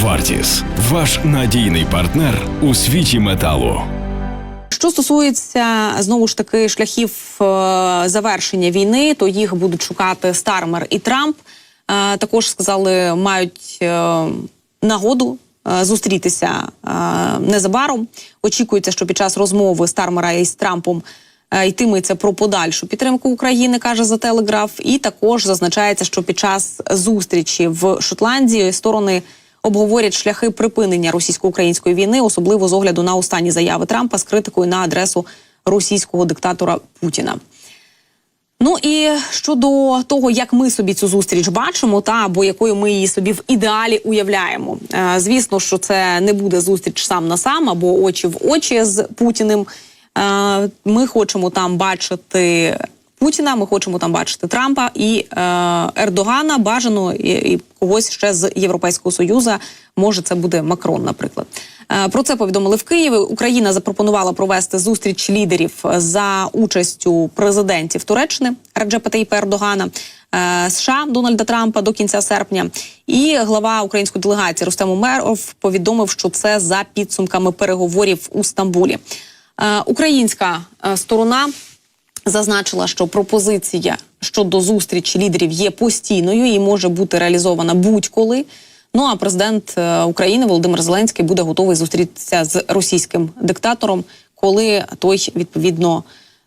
Вартіс ваш надійний партнер у світі металу. Що стосується знову ж таки шляхів е, завершення війни, то їх будуть шукати Стармер і Трамп. Е, також сказали, мають е, нагоду зустрітися незабаром. Очікується, що під час розмови Стармера із Трампом йтиметься про подальшу підтримку України, каже за Телеграф. І також зазначається, що під час зустрічі в Шотландії сторони обговорять шляхи припинення російсько-української війни, особливо з огляду на останні заяви Трампа з критикою на адресу російського диктатора Путіна. Ну і щодо того, як ми собі цю зустріч бачимо, та або якою ми її собі в ідеалі уявляємо. Е, звісно, що це не буде зустріч сам на сам або очі в очі з Путіним. Е, ми хочемо там бачити Путіна, ми хочемо там бачити Трампа і е, Ердогана. Бажано і, і когось ще з Європейського союзу. Може, це буде Макрон, наприклад. Е, Про це повідомили в Києві. Україна запропонувала провести зустріч лідерів за участю президентів Туреччини Раджепа Таїпа Ердогана. е, США Дональда Трампа до кінця серпня, і глава української делегації Рустем Умеров повідомив, що це за підсумками переговорів у Стамбулі. Е, Українська сторона зазначила, що пропозиція щодо зустрічі лідерів є постійною і може бути реалізована будь-коли. Ну а президент е, України Володимир Зеленський буде готовий зустрітися з російським диктатором, коли той відповідно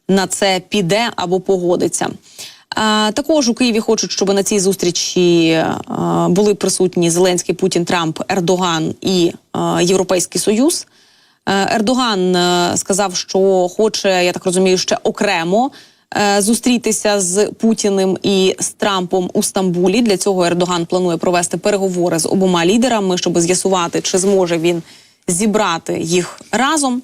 на це піде або погодиться. Також у Києві хочуть, щоб на цій зустрічі е, були присутні Зеленський, Путін, Трамп, Ердоган і е, Європейський Союз. Е, Ердоган е, сказав, що хоче, я так розумію, ще окремо е, зустрітися з Путіним і з Трампом у Стамбулі. Для цього Ердоган планує провести переговори з обома лідерами, щоб з'ясувати, чи зможе він зібрати їх разом.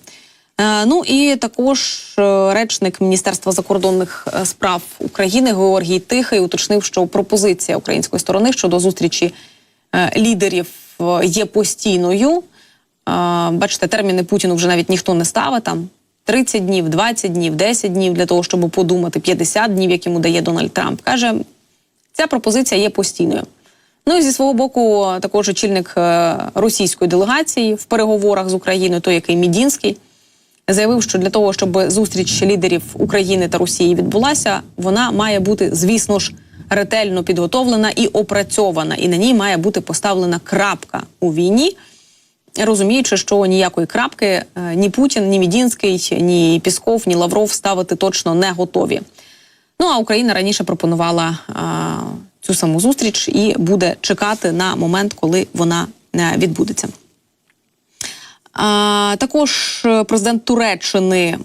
Ну і також речник Міністерства закордонних справ України Георгій Тихий уточнив, що пропозиція української сторони щодо зустрічі лідерів є постійною. Бачите, терміни Путіну вже навіть ніхто не ставить там 30 днів, 20 днів, 10 днів для того, щоб подумати 50 днів, як йому дає Дональд Трамп. Каже, ця пропозиція є постійною. Ну і зі свого боку, також очільник е, російської делегації в переговорах з Україною, той, який Мідінський, заявив, що для того, щоб зустріч лідерів України та Росії відбулася, вона має бути, звісно ж, ретельно підготовлена і опрацьована, і на ній має бути поставлена крапка у війні розуміючи, що ніякої крапки е, ні Путін, ні Мідінський, ні Пісков, ні Лавров ставити точно не готові. Ну а Україна раніше пропонувала а, цю саму зустріч і буде чекати на момент, коли вона е, відбудеться. А, також е, президент Туреччини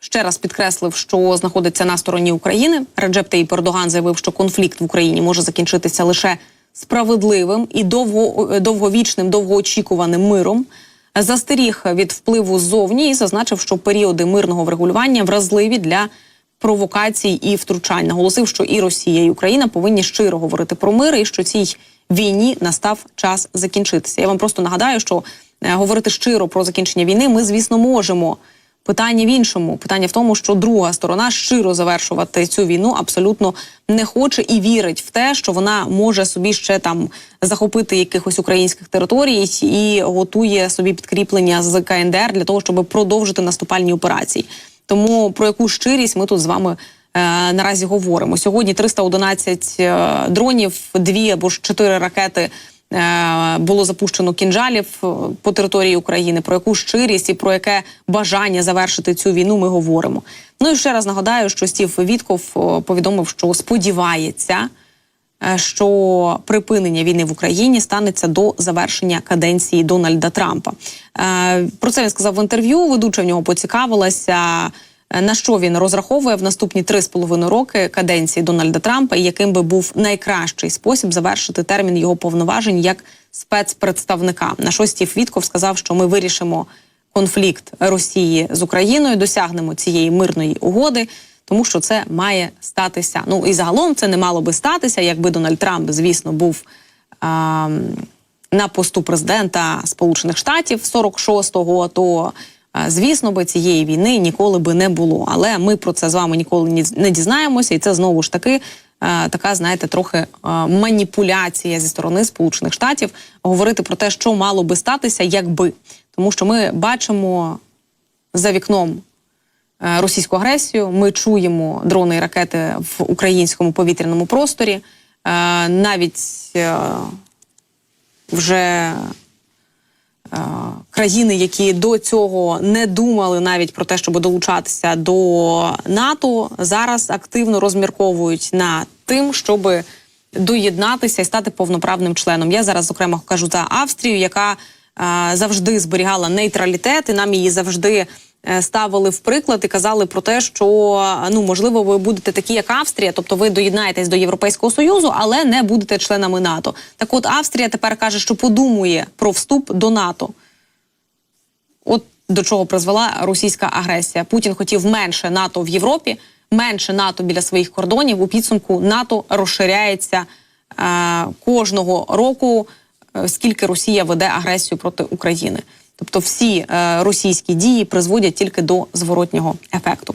ще раз підкреслив, що знаходиться на стороні України. Реджеп Таїп Ердоган заявив, що конфлікт в Україні може закінчитися лише справедливим і довго, довговічним, довгоочікуваним миром. Застеріг від впливу ззовні і зазначив, що періоди мирного врегулювання вразливі для провокацій і втручань. Наголосив, що і Росія, і Україна повинні щиро говорити про мир, і що цій війні настав час закінчитися. Я вам просто нагадаю, що е, говорити щиро про закінчення війни ми, звісно, можемо. Питання в іншому. Питання в тому, що друга сторона щиро завершувати цю війну абсолютно не хоче і вірить в те, що вона може собі ще там захопити якихось українських територій і готує собі підкріплення з КНДР для того, щоб продовжити наступальні операції. Тому про яку щирість ми тут з вами е, наразі говоримо. Сьогодні 311 е, дронів, дві або ж чотири ракети. Е, Було запущено кінжалів е, по території України. Про яку щирість і про яке бажання завершити цю війну ми говоримо. Ну і ще раз нагадаю, що Стів Вітков е, повідомив, що сподівається, що припинення війни в Україні станеться до завершення каденції Дональда Трампа. Про це він сказав в інтерв'ю. Ведуча в нього поцікавилася. Е, На що він розраховує в наступні три з половиною роки каденції Дональда Трампа, і яким би був найкращий спосіб завершити термін його повноважень як спецпредставника? На що Стів Вітков сказав, що ми вирішимо конфлікт Росії з Україною, досягнемо цієї мирної угоди, тому що це має статися. Ну і загалом це не мало би статися, якби Дональд Трамп, звісно, був. А, на посту президента Сполучених Штатів 46-го, то е, звісно би цієї війни ніколи би не було. Але ми про це з вами ніколи не дізнаємося, і це знову ж таки така, знаєте, трохи маніпуляція зі сторони Сполучених Штатів говорити про те, що мало би статися, якби. Тому що ми бачимо за вікном російську агресію. Ми чуємо дрони і ракети в українському повітряному просторі. Навіть вже країни, які до цього не думали навіть про те, щоб долучатися до НАТО, зараз активно розмірковують над тим, щоб доєднатися і стати повноправним членом. Я зараз зокрема кажу за Австрію, яка е, завжди зберігала нейтралітет, і нам її завжди. Е, Ставили в приклад і казали про те, що ну можливо ви будете такі, як Австрія, тобто ви доєднаєтесь до Європейського союзу, але не будете членами НАТО. Так, от Австрія тепер каже, що подумує про вступ до НАТО. От до чого призвела російська агресія. Путін хотів менше НАТО в Європі, менше НАТО біля своїх кордонів. У підсумку НАТО розширяється е, кожного року, е, скільки Росія веде агресію проти України. Тобто всі е, російські дії призводять тільки до зворотнього ефекту.